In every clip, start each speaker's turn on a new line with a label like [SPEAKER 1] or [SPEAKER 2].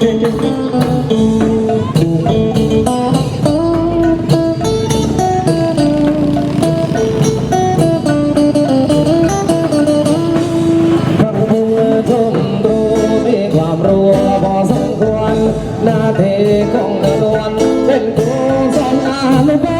[SPEAKER 1] ด็กคนไทย
[SPEAKER 2] พระพุทธชมรู้มีความรู้พอสมควรน้าที่ของนวลเป็นครู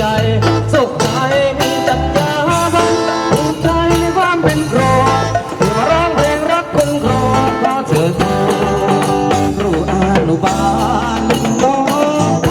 [SPEAKER 2] ใหญ่สุขใจจัดจ้านภูมิในความเป็นครัวที่มาร้องเพลงรักคนครัวเพราะเธอ